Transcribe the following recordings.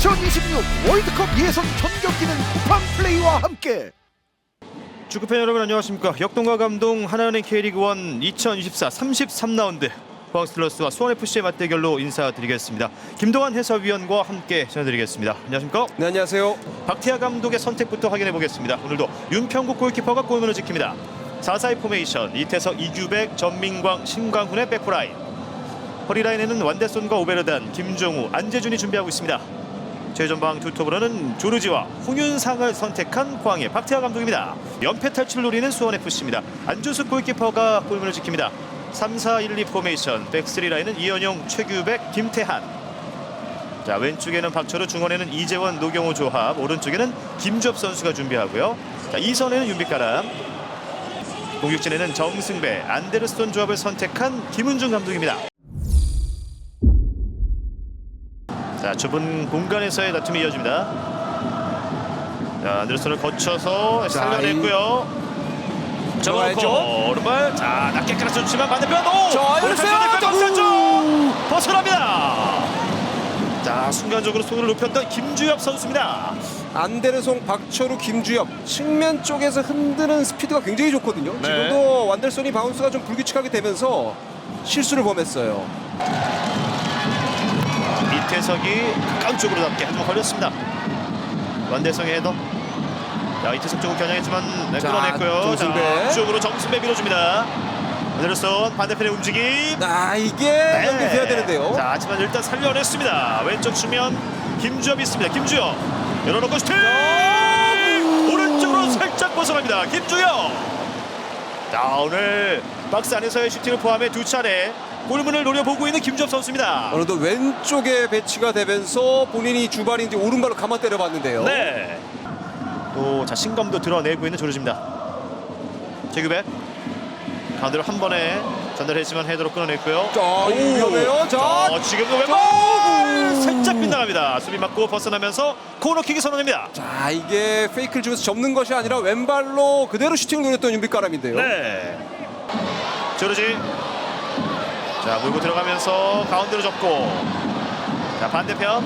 2026 월드컵 예선 전 경기는 쿠팡 플레이와 함께. 축구팬 여러분 안녕하십니까? 역동과 감동 하나은행 K리그1 2024 33라운드. 포항스틸러스와 수원FC의 맞대결로 인사드리겠습니다. 김동환 해설위원과 함께 전해드리겠습니다. 안녕하십니까? 네 안녕하세요. 박태하 감독의 선택부터 확인해 보겠습니다. 오늘도 윤평국 골키퍼가 골문을 지킵니다. 4-4의 포메이션 이태석, 이규백, 전민광, 신광훈의 백프라인. 허리라인에는 완대손과 오베르단, 김종우, 안재준이 준비하고 있습니다 최전방 투톱으로는 조르지와 홍윤상을 선택한 포항의 박태하 감독입니다. 연패 탈출을 노리는 수원FC입니다. 안준수 골키퍼가 골문을 지킵니다. 3-4-1-2 포메이션 백스리 라인은 이현용, 최규백, 김태한 자 왼쪽에는 박철우, 중원에는 이재원, 노경호 조합 오른쪽에는 김주엽 선수가 준비하고요. 자 이선에는 윤빛가람 공격진에는 정승배, 안데르스톤 조합을 선택한 김은중 감독입니다. 자 좁은 공간에서의 다툼이 이어집니다. 자 안데르슨을 거쳐서 자, 살려냈고요. 들어가야죠. 오른발 자 낮게 깔아주지만 반대편 오! 자! 박산쪽 벗어납니다. 자 순간적으로 손을 높였던 김주엽 선수입니다. 안데르송, 박철우, 김주엽 측면 쪽에서 흔드는 스피드가 굉장히 좋거든요. 네. 지금도 완델손이 바운스가 좀 불규칙하게 되면서 실수를 범했어요. 이태석이 가까운 쪽으로 잡게 하지만 걸렸습니다. 완대성의 헤더. 자 이태석 쪽은 겨냥했지만 네, 자, 끌어냈고요. 정승배. 자, 앞쪽으로 정승배 밀어줍니다. 안데르슨 반대편의 움직임. 아 이게 네. 연결돼야 되는데요. 자, 하지만 일단 살려냈습니다. 왼쪽 측면 김주엽 있습니다. 김주엽 열어놓고 슈팅! 오른쪽으로 살짝 벗어납니다. 김주엽. 자, 오늘 박스 안에서의 슈팅을 포함해 두 차례 골문을 노려보고 있는 김주엽 선수입니다. 어느덧 왼쪽에 배치가 되면서 본인이 주발인지 오른발로 감아 때려봤는데요. 네. 또 자신감도 드러내고 있는 조르지입니다. 제규백 가운데로 한 번에 전달했지만 헤더로 끊어냈고요. 자, 오! 위험해요. 자, 어, 지금도 왼발 자, 살짝 빗나갑니다. 수비 맞고 벗어나면서 코너킥이 선언됩니다. 자 이게 페이크를 주면서 접는 것이 아니라 왼발로 그대로 슈팅을 노렸던 윤빛가람인데요. 네. 조르지. 자 물고 들어가면서 가운데로 접고. 자 반대편.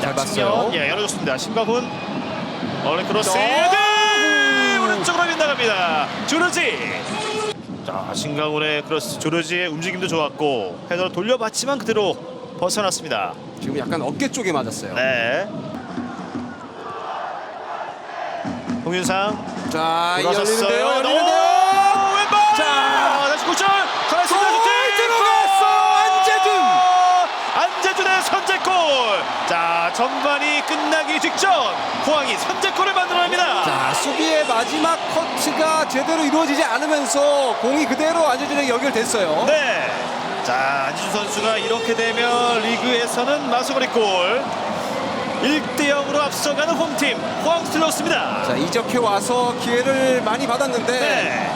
잘. 봤어요. 예 열어줬습니다. 신광훈. 어느 크로스. 어! 네! 오른쪽으로 빗나갑니다. 조르지. 자 신광훈의 크로스 조르지의 움직임도 좋았고 헤더로 돌려봤지만 그대로 벗어났습니다. 지금 약간 어깨 쪽에 맞았어요. 네. 홍윤상 자, 이 돌아섰어요. 열리는데요. 오, 열리는데요. 왼발. 자. 다시 골절. 가라스입니다. 골 슈팅. 들어갔어. 안재준. 안재준의 선제골. 자 전반이 끝나기 직전 포항이 선제골을 만들어냅니다. 자, 수비의 마지막 커트가 제대로 이루어지지 않으면서 공이 그대로 안재준에게 연결됐어요. 네. 자 안지준 선수가 이렇게 되면 리그에서는 마수거리 골. 1대 0으로 앞서가는 홈팀 포항 스틸러스입니다. 자, 이적해 와서 기회를 많이 받았는데 네.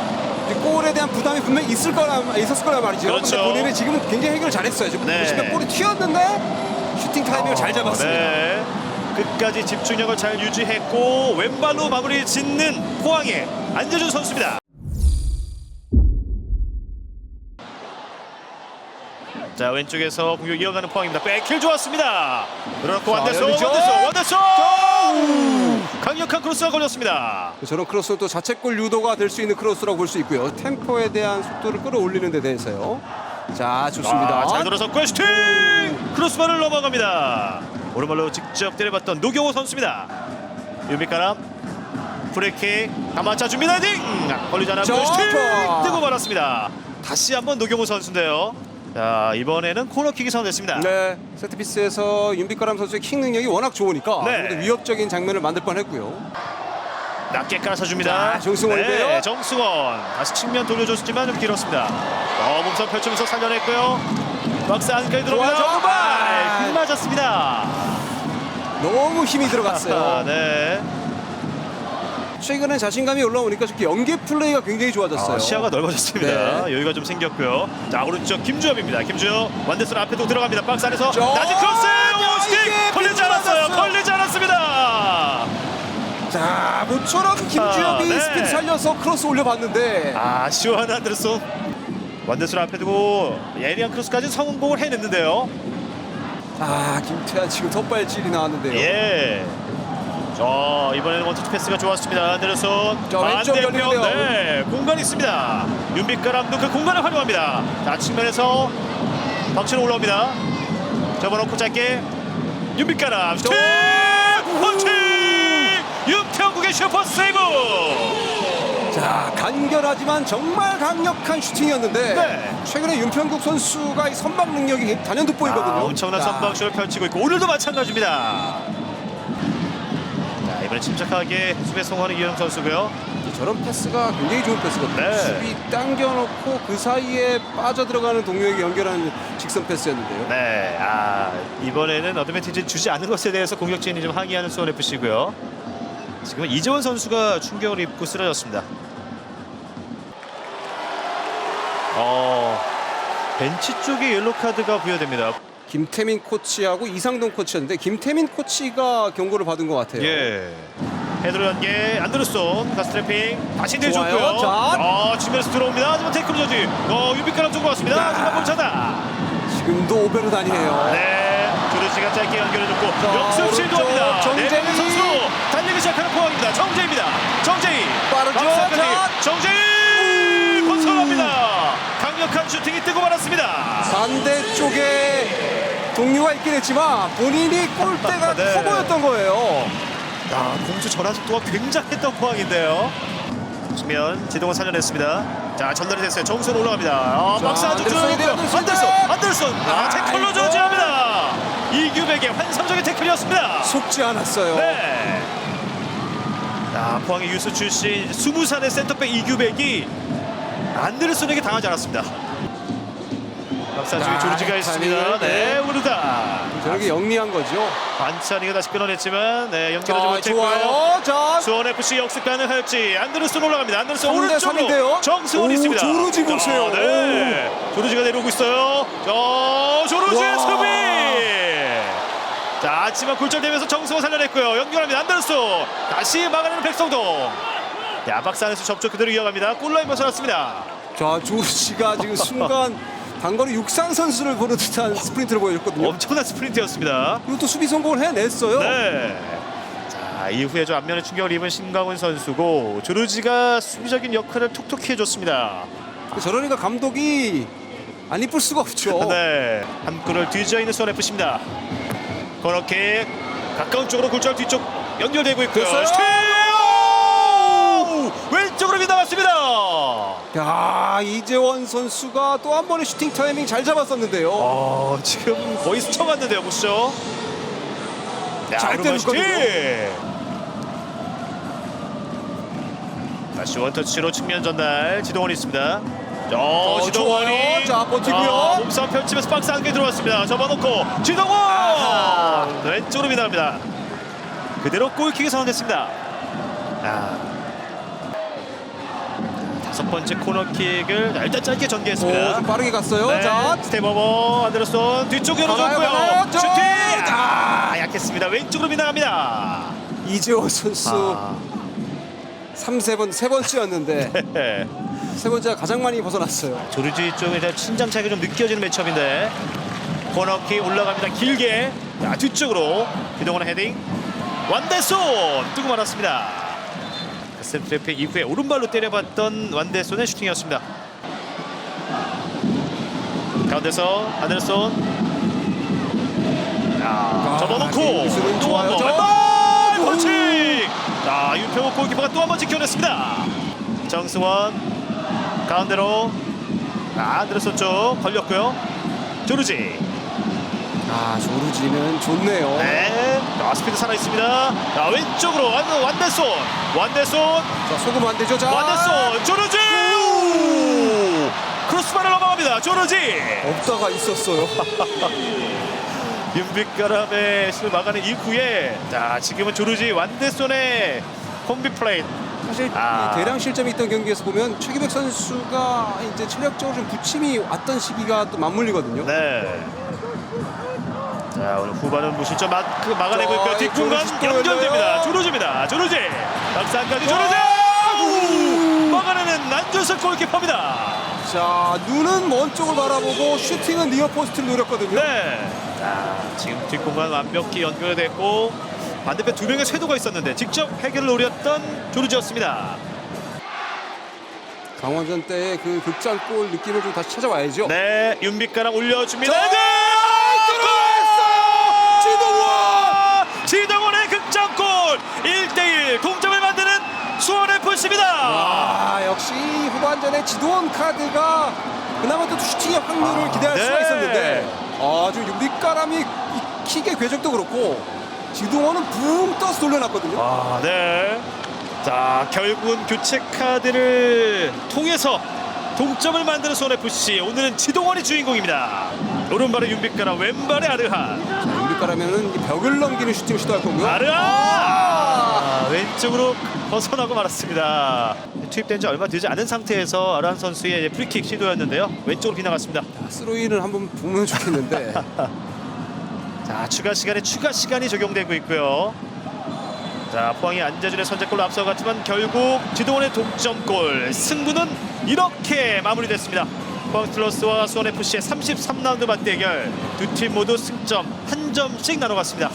골에 대한 부담이 분명히 있을 거라 있었을 거란 말이죠. 그렇죠. 근데 본인은 지금 굉장히 해결 잘했어요. 지금 네. 보시면 볼이 튀었는데 슈팅 타이밍을 잘 잡았습니다. 네. 끝까지 집중력을 잘 유지했고 왼발로 마무리 짓는 포항의 안재준 선수입니다. 자 왼쪽에서 공격 이어가는 포항입니다. 백킬 좋았습니다. 그렇고 자, 완대소 열리죠? 완대소 완대소 강력한 크로스가 걸렸습니다. 저런 크로스는 또 자책골 유도가 될 수 있는 크로스라고 볼 수 있고요. 템포에 대한 속도를 끌어올리는 데 대해서요. 자, 좋습니다. 아, 잘 돌아섰고 슈팅 크로스바를 넘어갑니다. 오른발로 직접 때려봤던 노경호 선수입니다. 유미카람 프리킥 다 맞춰줍니다. 딩 걸리지 않았고 저, 슈팅 저. 뜨고 말았습니다. 다시 한번 노경호 선수인데요. 자 이번에는 코너킥이 선언됐습니다. 네, 세트피스에서 윤빛가람 선수의 킥 능력이 워낙 좋으니까 네. 위협적인 장면을 만들 뻔했고요. 낮게 깔아줍니다. 자, 정승원인데요. 네, 정승원 다시 측면 돌려줬지만 좀 길었습니다. 어, 몸선 펼치면서 살려냈고요. 박스 안까지 들어옵니다. 좋아, 정말. 아, 빗 맞았습니다. 너무 힘이 아, 들어갔어요. 네. 최근에 자신감이 올라오니까 특히 연계 플레이가 굉장히 좋아졌어요. 아, 시야가 넓어졌습니다. 네. 여유가 좀 생겼고요. 자 오른쪽 김주엽입니다. 김주엽 완대선 앞에도 들어갑니다. 박스 안에서 저- 낮은 크로스 야, 오, 슈팅 이게 걸리지 빗 않았어요. 맞았어요. 걸리지 않았습니다. 자, 모처럼 김주엽이 아, 네. 스피드 살려서 크로스 올려봤는데 아 시원한 안데르손 완대선 앞에 두고 예리한 크로스까지 성공을 해냈는데요. 아 김태환 지금 덧발질이 나왔는데요. 예. 자 이번에는 원투 패스가 좋았습니다. 안데르손 자, 왼쪽 반대편. 네 공간이 있습니다. 윤빛가람도 그 공간을 활용합니다. 자 측면에서 박치로 올라옵니다. 접어놓고 짧게 윤빛가람 슈팅 펀치 윤평국의 슈퍼 세이브. 자 간결하지만 정말 강력한 슈팅이었는데 네. 최근에 윤평국 선수가 이 선방 능력이 단연 돋보이거든요. 아, 엄청난 자, 선방쇼를 펼치고 있고 오늘도 마찬가지입니다. 자 이번에 침착하게 수비 성공하는 이현 선수고요. 저런 패스가 굉장히 좋은 패스거든요. 네. 수비 당겨놓고 그 사이에 빠져 들어가는 동료에게 연결하는 직선 패스였는데요. 네, 아 이번에는 어드밴티지 주지 않는 것에 대해서 공격진이 좀 항의하는 수원 FC고요. 지금 이재원 선수가 충격을 입고 쓰러졌습니다. 어 벤치 쪽에 옐로 카드가 부여됩니다. 김태민 코치하고 이상동 코치였는데 김태민 코치가 경고를 받은 것 같아요. 예. 헤드로 연계 안드루손 가스트래핑 다시. 내줬고요. 자. 어 측면에서 들어옵니다. 하지만 태클 저지. 어 유비카람 쪽으로 왔습니다. 자. 하지만 멈춰다. 지금도 오베로 다니네요. 네, 조르지가 짧게 연결해줬고 자, 역습 시도합니다. 오른쪽 정재희. 네명 선수 달리기 시작하는 포항입니다. 정재입니다. 정재희 빠르죠? 박사까지 자. 정재희. 강력한 슈팅이 뜨고 말았습니다. 반대쪽에 동료가 있긴 했지만 본인이 골대가 네. 커 보였던 거예요. 야, 공주 전환 속도가 굉장했던 포항인데요. 측면 지동을 살려냈습니다. 자 전달이 됐어요. 정선 올라갑니다. 아, 자, 박스 안쪽 안데르손이 들어갔고요. 돼요, 안데르손, 안데르손. 안데르손. 아, 태클로 아이고. 저지합니다. 이규백의 환상적인 태클이었습니다. 속지 않았어요. 네. 자, 포항의 유스 출신 20살의 센터백 이규백이 안데르손에게 당하지 않았습니다. 박사 중에 아, 조르지가 있습니다. 네, 네. 오르다. 저렇게 영리한 거죠. 안찬이가 다시 끊어냈지만 네, 연결하지 자, 못했고요. 좋아요. 자, 수원 FC 역습 가능할지 안데르손 올라갑니다. 3대 오른쪽으로 3인데요? 정수원 오, 있습니다. 조르지 자, 보세요. 네. 조르지가 내려오고 있어요. 자, 조르지의 와. 수비. 자, 하지만 굴절되면서 정수원 살려냈고요. 연결합니다. 안데르손 다시 막아내는 백성동. 야, 박스 안에서 접촉 그대로 이어갑니다. 골라인 벗어났습니다. 자 조르지가 지금 순간 단거리 육상 선수를 보는 듯한 스프린트를 보여줬거든요. 엄청난 스프린트였습니다. 그리고 또 수비 성공을 해냈어요. 네. 자 이후에 좀 안면에 충격을 입은 신강훈 선수고 조르지가 수비적인 역할을 톡톡히 해줬습니다. 저러니까 감독이 안 이쁠 수가 없죠. 네, 한 골을 뒤져 있는 수원 FC입니다. 그렇게 가까운 쪽으로 골절 뒤쪽 연결되고 있고요. 됐어요. 슈팅! 오! 왼쪽으로 빗나갔습니다. 야 이재원 선수가 또 한 번의 슈팅 타이밍 잘 잡았었는데요. 어, 지금 거의 스쳐갔는데요, 보시죠. 야, 잘 오른발 슈팅! 다시 원터치로 측면 전달 지동원이 있습니다. 어, 어, 지동원이 좋아요. 자, 버티고요. 아, 몸싸움 펼치면서 박스 안에 들어왔습니다. 접어놓고 지동원 아하. 왼쪽으로 미나갑니다. 그대로 골킥이 선언됐습니다. 아. 다섯 번째 코너킥을 일단 짧게 오, 전개했습니다. 좀 빠르게 갔어요. 네, 자, 스텝 오버 안데르손 뒤쪽 열어줬고요. 가나요, 가나요? 저- 슈팅! 아, 약했습니다. 왼쪽으로 미나갑니다. 이재원 선수 아. 삼 3세번 세 번째였는데 네. 세 번째가 가장 많이 벗어났어요. 조르지 쪽에 대한 친장 차이가 좀 느껴지는 매첩인데 코너킥 올라갑니다 길게 자, 뒤쪽으로 그동안의 헤딩 완대손 뜨고 말았습니다 트래픽 이후에 오른발로 때려봤던 완대손의 슈팅이었습니다 가운데서 아델손 자, 접어놓고 김기수는 또 좋아요. 한번 자, 왼발 펀칭 자 윤평호 골키퍼가 또 한 번 지켜냈습니다 정승원 가운데로 아, 안드레손 쪽 걸렸고요. 조르지. 아 조르지는 좋네요. 네. 아, 스피드 살아 있습니다. 자, 왼쪽으로 완 완대손. 완대손. 자 소금 안 되죠. 자 완대손. 조르지. 오! 크로스바를 넘어갑니다. 조르지. 없다가 있었어요. 윤빛가람의 신을 막아낸 이후에 자, 지금은 조르지 완대손의 콤비 플레이. 사실 아. 이 대량 실점이 있던 경기에서 보면 최기백 선수가 이제 체력적으로 좀 부침이 왔던 시기가 또 맞물리거든요. 네. 자 오늘 후반은 무실점 막, 그 막아내고 자, 있고요. 이 뒷공간 연결됩니다. 조르지입니다. 조르지. 박스안까지 조르지. 오! 막아내는 난조석 골키퍼입니다. 자 눈은 먼 쪽을 바라보고 슈팅은 니어 포스트를 노렸거든요. 네. 자 지금 뒷공간 완벽히 연결됐고 반대편 두 명의 쇄도가 있었는데 직접 해결을 노렸던 조르지였습니다. 강원전 때의 그 극장골 느낌을 좀 다시 찾아와야죠. 네, 윤빛가람 올려줍니다. 자, 네! 들어왔어요! 지동원! 지동원의 극장골 1대1 동점을 만드는 수원 FC입니다. 아 역시 후반전에 지도원 카드가 그나마 또 슈팅의 확률을 기대할 수가 네. 있었는데 아주 윤빛가람이 이 킥의 궤적도 그렇고 지동원은 붕 떠서 돌려놨거든요. 아, 네. 자, 결국은 교체 카드를 통해서 동점을 만드는 수원 FC. 오늘은 지동원이 주인공입니다. 오른발에 윤빛가람, 왼발에 아르한. 이 벽을 넘기는 슈팅 시도할 거고요. 아르한! 아! 아, 왼쪽으로 벗어나고 말았습니다. 투입된 지 얼마 되지 않은 상태에서 아르한 선수의 프리킥 시도였는데요. 왼쪽으로 빗나갔습니다. 스로이를 한번 보면 좋겠는데 자 추가 시간에 추가 시간이 적용되고 있고요. 자 포항이 안재준의 선제골로 앞서갔지만 결국 지동원의 동점골 승부는 이렇게 마무리됐습니다. 포항 스틸러스와 수원 FC의 33라운드 맞대결 두 팀 모두 승점 한 점씩 나눠갔습니다.